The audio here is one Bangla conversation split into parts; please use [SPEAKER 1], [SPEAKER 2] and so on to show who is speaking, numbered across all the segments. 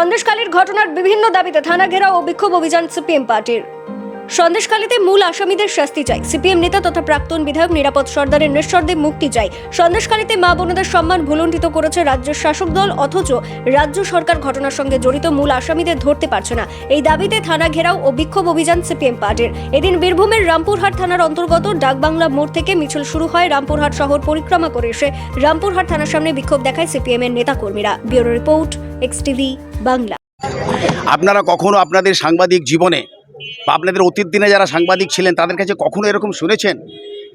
[SPEAKER 1] সন্দেশখালীর ঘটনার বিভিন্ন দাবিতে থানা ঘেরাও ও বিক্ষোভ অভিযান সিপিএম পার্টির। সন্দেশখালীতে মূল আসামিদের শাস্তি চাই। সিপিএম নেতা তথা প্রাক্তন বিধায়ক নিরাপদ সর্দারের নিঃশর্দে মুক্তি চাই। সন্দেশখালীতে মা বোনেদের সম্মান ভুলুণ্ঠিত করেছে রাজ্যের শাসক দল, অথচ রাজ্য সরকার ঘটনার সঙ্গে জড়িত মূল আসামিদের ধরতে পারছে না। এই দাবিতে থানা ঘেরাও ও বিক্ষোভ অভিযান সিপিএম পার্টির। এদিন বীরভূমের রামপুরহাট থানার অন্তর্গত ডাকবাংলা মোড় থেকে মিছিল শুরু হয় রামপুরহাট শহর পরিক্রমা করে এসে। রামপুরহাট থানার সামনে বিক্ষোভ দেখায় সিপিএম এর নেতাকর্মীরা। Bureau report X TV Bangla.
[SPEAKER 2] আপনারা কখনো আপনাদের সাংবাদিক জীবনে বা আপনাদের অতীত দিনে যারা সাংবাদিক ছিলেন, তাদের কাছে কখনো এরকম শুনেছেন?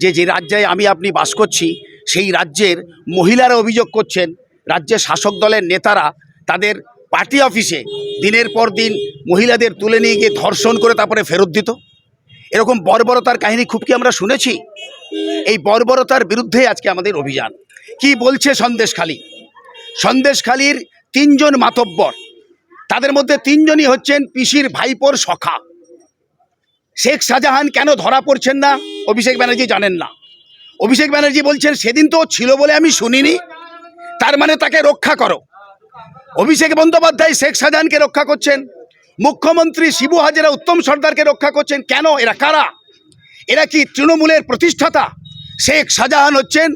[SPEAKER 2] যে যে রাজ্যে আমি আপনি বাস করছি, সেই রাজ্যের মহিলারা অভিযোগ করছেন, রাজ্যের শাসক দলের নেতারা তাদের পার্টি অফিসে দিনের পর দিন মহিলাদের তুলে নিয়ে গিয়ে ধর্ষণ করে তারপরে ফেরত দিত? এরকম বর্বরতার কাহিনী খুব কি আমরা শুনেছি? এই বর্বরতার বিরুদ্ধে আজকে আমাদের অভিযান। কি বলছে সন্দেশখালী সন্দেশখালীর তিনজন মাতব্বর, তাদের মধ্যে তিনজনই হচ্ছেন পিসির ভাইপোর সখা। শেখ শাহজাহান কেন ধরা পড়ছেন না? অভিষেক ব্যানার্জি জানেন না। অভিষেক ব্যানার্জি বলছেন, সেদিন তো ছিল বলে আমি শুনিনি। তার মানে তাকে রক্ষা করো। অভিষেক বন্দ্যোপাধ্যায় শেখ শাহজাহানকে রক্ষা করছেন। মুখ্যমন্ত্রী শিবু হাজেরা, উত্তম সর্দারকে রক্ষা করছেন। কেন? এরা কারা? এরা কি তৃণমূলের প্রতিষ্ঠাতা? শেখ শাহজাহান হচ্ছেন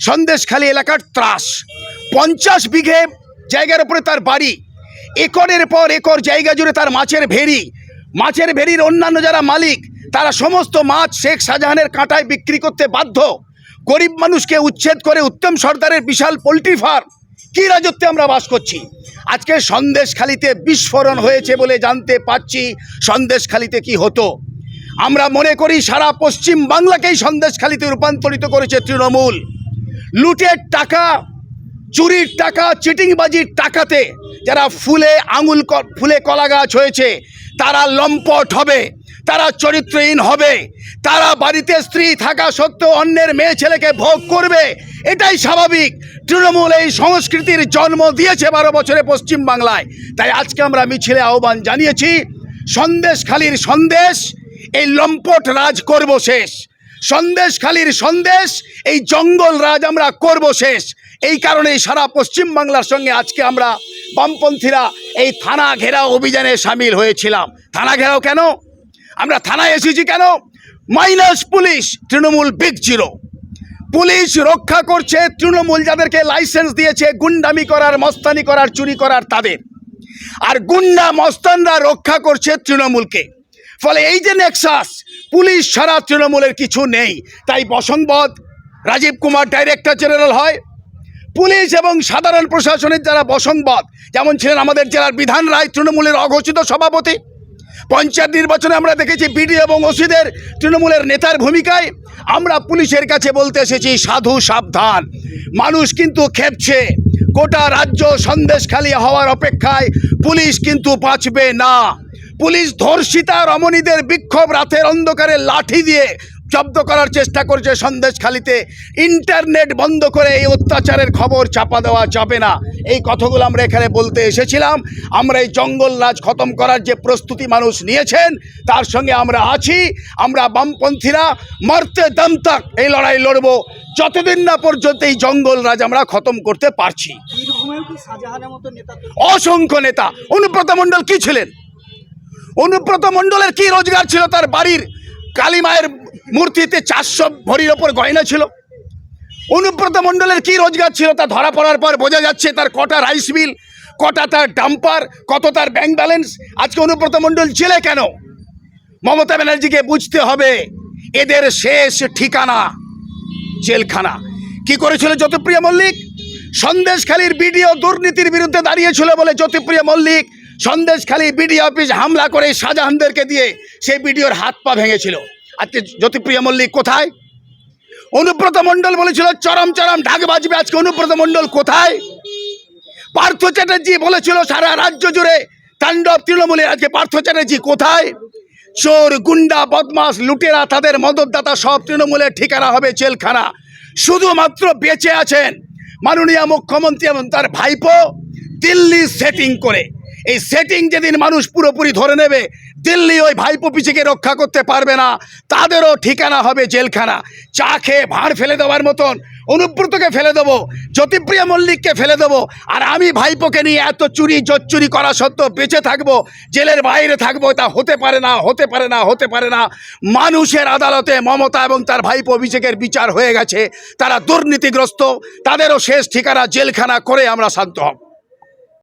[SPEAKER 2] সন্দেশখালী এলাকার ত্রাস। পঞ্চাশ বিঘে জায়গার উপরে তার বাড়ি। একরের পর একর জায়গা জুড়ে তার মাছের ভেড়ি। মাছের ভেড়ির অন্যান্য যারা মালিক, তারা সমস্ত মাছ শেখ শাহজাহানের কাঁটায় বিক্রি করতে বাধ্য। গরিব মানুষকে উচ্ছেদ করে উত্তম সর্দারের বিশাল পোলট্রি ফার্ম। কী রাজত্বে আমরা বাস করছি? আজকে সন্দেশখালিতে বিস্ফোরণ হয়েছে বলে জানতে পাচ্ছি সন্দেশখালিতে কি হতো। আমরা মনে করি সারা পশ্চিম বাংলাকেই সন্দেশখালিতে রূপান্তরিত করেছে তৃণমূল। লুটের টাকা, চুরির টাকা, চিটিংবাজির টাকাতে যারা ফুলে আঙুল ফুলে কলা গাছ হয়েছে তারা লম্পট হবে, তারা চরিত্রহীন হবে, তারা বাড়িতে স্ত্রী থাকা সত্ত্বেও অন্যের মেয়ে ছেলেকে ভোগ করবে। এটাই স্বাভাবিক। তৃণমূল এই সংস্কৃতির জন্ম দিয়েছে বারো বছরে পশ্চিম বাংলায়। তাই আজকে আমরা মিছিলে আহ্বান জানিয়েছি সন্দেশখালির সন্দেশ, এই লম্পট রাজ করব শেষ। সন্দেশখালির সন্দেশ, এই জঙ্গল রাজ আমরা করব শেষ। এই কারণেই সারা পশ্চিম বাংলার সঙ্গে আজকে আমরা বামপন্থীরা এই থানা ঘেরাও অভিযানে সামিল হয়েছিলাম। থানা ঘেরাও কেন? আমরা থানায় এসেছি কেন? Minus police, Trinamool big zero police রক্ষা করছে, তৃণমূল যাদেরকে লাইসেন্স দিয়েছে, গুন্ডামি করার, মস্তানি করার, চুরি করার তাদের। আর গুন্ডা, মস্তানরা রক্ষা করছে তৃণমূলকে। ফলে এই যে নেক্সাস, পুলিশ ছাড়া তৃণমূলের কিছু নেই। তাই বসংবদ, রাজীব কুমার, ডাইরেক্টর জেনারেল হয় পুলিশ এবং সাধারণ প্রশাসনের যারা বসংবাদ যেমন ছিলেন আমাদের জেলার বিধান রায় তৃণমূলের অঘোষিত সভাপতি, পঞ্চায়েত নির্বাচনে আমরা দেখেছি বিডি এবং ওসিদের তৃণমূলের নেতার ভূমিকায় আমরা পুলিশের কাছে বলতে এসেছি, সাধু সাবধান, মানুষ কিন্তু খেপছে, গোটা রাজ্য সন্দেশখালী হওয়ার অপেক্ষায় পুলিশ কিন্তু বাঁচবে না। পুলিশ ধর্ষিতা রমণীদের বিক্ষোভ রাতের অন্ধকারে লাঠি দিয়ে জব্দ করার চেষ্টা করছে সন্দেশখালিতে ইন্টারনেট বন্ধ করে এই অত্যাচারের খবর চাপা দেওয়া যাবে না। এই কথাগুলো আমরা এখানে বলতে এসেছিলাম। আমরা এই জঙ্গল রাজ খতম করার যে প্রস্তুতি মানুষ নিয়েছেন তার সঙ্গে আমরা আছি। আমরা বামপন্থীরা মরতে দম তাক এই লড়াই লড়ব। যতদিন না পর্যন্ত এই জঙ্গল রাজ আমরা খতম করতে পারছি। অসংখ্য নেতা। অনুব্রত মণ্ডল কি ছিলেন? অনুব্রত মণ্ডলের কি রোজগার ছিল তার বাড়ির? কালীমায়ের মূর্তিতে চারশো ভরির ওপর গয়না ছিল। অনুব্রত মণ্ডলের কি রোজগার ছিল তা ধরা পড়ার পর বোঝা যাচ্ছে তার কটা রাইস মিল কটা তার ডাম্পার কত তার ব্যাংক ব্যালেন্স আজকে অনুব্রত মণ্ডল ছেলে কেন? মমতা ব্যানার্জিকে বুঝতে হবে, এদের শেষ ঠিকানা জেলখানা। কি করেছিল জ্যোতিপ্রিয় মল্লিক? সন্দেশখালীর বিডিও দুর্নীতির বিরুদ্ধে দাঁড়িয়েছিল বলে জ্যোতিপ্রিয় মল্লিক সন্দেশখালী বিডিও অফিস হামলা করে শাহজাহানদেরকে দিয়ে সেই বিডিওর হাত পা ভেঙেছিল। আজকে জ্যোতিপ্রিয় মল্লিক কোথায়? অনুব্রত মণ্ডল বলেছিল, চরম চরম, ঢাক বাজবে। আজকে অনুব্রত মণ্ডল কোথায়? পার্থ চ্যাটার্জি বলেছিল, সারা রাজ্য জুড়ে তাণ্ডব তৃণমূলের। আজকে পার্থ চ্যাটার্জি কোথায়? চোর, গুন্ডা বদমাস লুটেরা, তাদের মদতদাতা সব তৃণমূলের ঠিকানা হবে জেলখানা। শুধুমাত্র বেঁচে আছেন মাননীয় মুখ্যমন্ত্রী এবং তার ভাইপো দিল্লি সেটিং করে। এই সেটিং যেদিন মানুষ পুরোপুরি ধরে নেবে, দিল্লি ওই ভাইপো পিছিকে রক্ষা করতে পারবে না, তাদেরও ঠিকানা হবে জেলখানা। চা খেয়ে ভাঁড় ফেলে দেওয়ার মতন, অনুব্রতকে ফেলে দেবো, জ্যোতিপ্রিয়া মল্লিককে ফেলে দেবো, আর আমি ভাইপোকে নিয়ে এত চুরি চুরি করা সত্ত্বেও বেঁচে থাকব, জেলের বাইরে থাকব, তা হতে পারে না, হতে পারে না, হতে পারে না। মানুষের আদালতে মমতা এবং তার ভাইপো অভিষেকের বিচার হয়ে গেছে, তারা দুর্নীতিগ্রস্ত, তাদেরও শেষ ঠিকানা জেলখানা করে আমরা শান্ত হব।